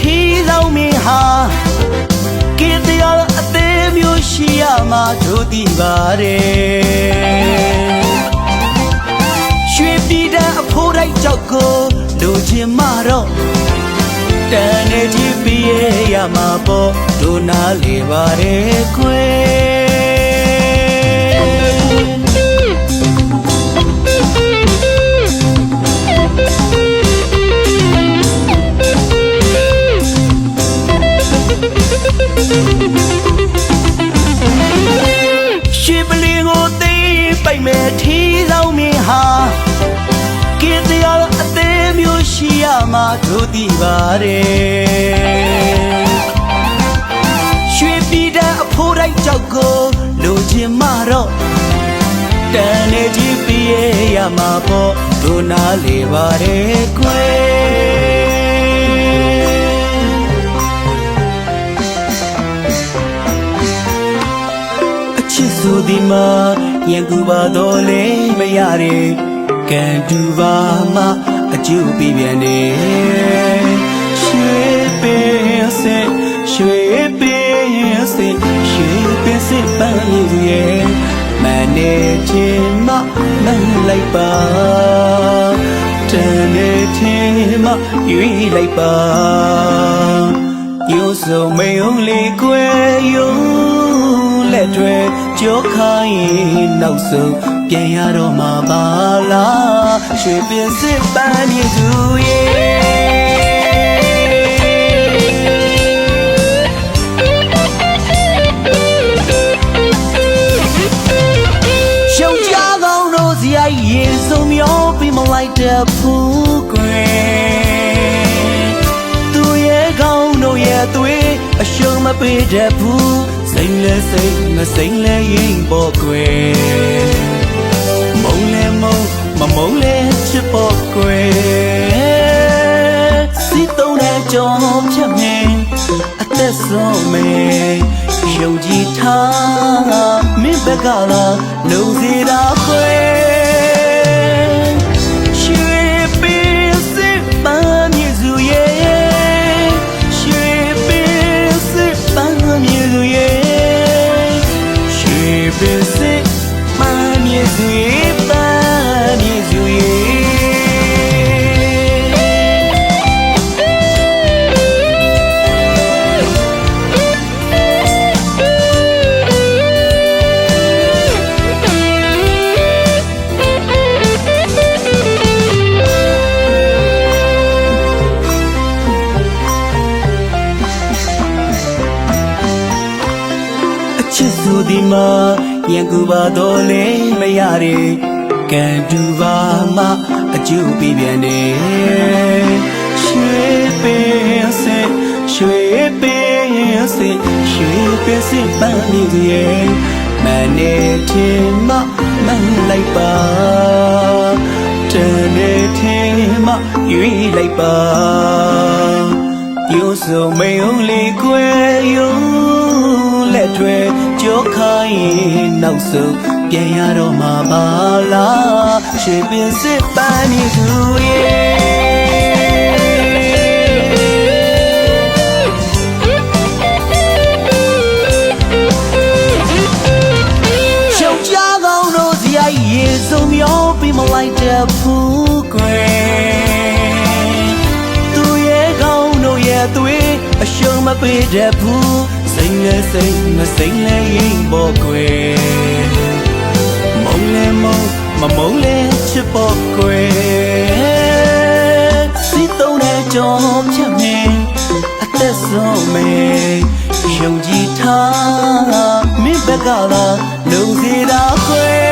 ထီလောင်မင်းဟာကင်းတရားအသေးမျိုးရှိရမှာတို့သိပါတယ်ရွှေပြည်တဲ့အဖိုးတိုက်ကြောက်ကို လိုချင်မှတော့တန်နေကြည့်ပြရမှာပေါ့တို့နာလေပါတယ်ခွေရှေးပလင်ကိုသိမ်းပိုက်မဲ့ထီလောင်မင်းဟာကင်းတရားအသေးမျိုး ရှိရမှာတို့သိပါတယ်ရွှေပြည်တဲ့အဖိုးတိုက်ကြောက်ကိုလိုချင်မှတော့တန်နေကြည့်ပြရမှာပေါ့တို့နာလေပါတယ်ကွယ်အချစ်ဆိုဒီမှာရန်ကူပါတော့လေမရတဲ့ကံတူပါမှ အကျိုးပြပြန်နေရွှေပင်စင်ရွှေပင်စင်ရွှေပင်စင်ပန်းရဲ့မနေချင်မမလိုက်ပါတန်နေချင်မရွေးလိုက်ပါယူစုံမေုံလေးကွယ်ယုံ လက်တွေကြောခိုင်းနောက်ဆုံးပြန်ရတော့မှာပါလားရွှေပြစ်စစ်ပန်းမြေသူရဲ့ရှုံကြကောင်းတို့စီအိုက်ရေစုံမျောပြီးမလိုက်တဲ့ဖူးကွယ်သူရဲ့ကောင်းတို့ရဲ့သွေးအရှုံးမပေးတဲ့ဘူး စိတ်လဲစိတ်မစိတ်လဲရင်ပေါ်ကွယ်မုံလဲမုံမမုံလဲချစ်ပေါ်ကွယ်စီတုံးတဲ့ကြောင်ဖြတ်မြင်အသက်ဆုံးမယ်ယုံကြည်ထားမင်းဘက်ကလာလုံ ချစ်ဆိုဒီမှာရန်ကူပါတော့လေမရတဲ့ကံတူပါမှအကျိုးပြပြန်နေရွှေပင်စင်ရွှေပင်စင်ရွှေပင်စင်ပန်းမီရဲ့မနေထင်မှမလိုက်ပါတန်နေထင်မှရွေးလိုက်ပါ ယူစုံမေုံလေးကွယ်ယုံလက်တွေကြောခိုင်းနောက်ဆုံးပြန်ရတော့မှာပါလားရွှေပင်စစ်ပန်းနေသူရဲ့ရှောက်ကြကောင်းတို့စီအိုက်ရေစုံမျောပြီးမလိုက်တဲ့ဘူးကွယ် အရှုံးမပေးတဲ့ဘူးစိတ်နဲ့စိတ်မစိတ်နဲ့ရင်ပေါ်ကွယ်မုံလဲမုံမမုံလဲချစ်ပေါ်ကွယ်စီတုံးတဲ့ကြောင်ဖြတ်မြင်အသက်ဆုံးမယ်ယုံကြည်ထားမင်းဘက်ကလာလုံစီတာခွဲ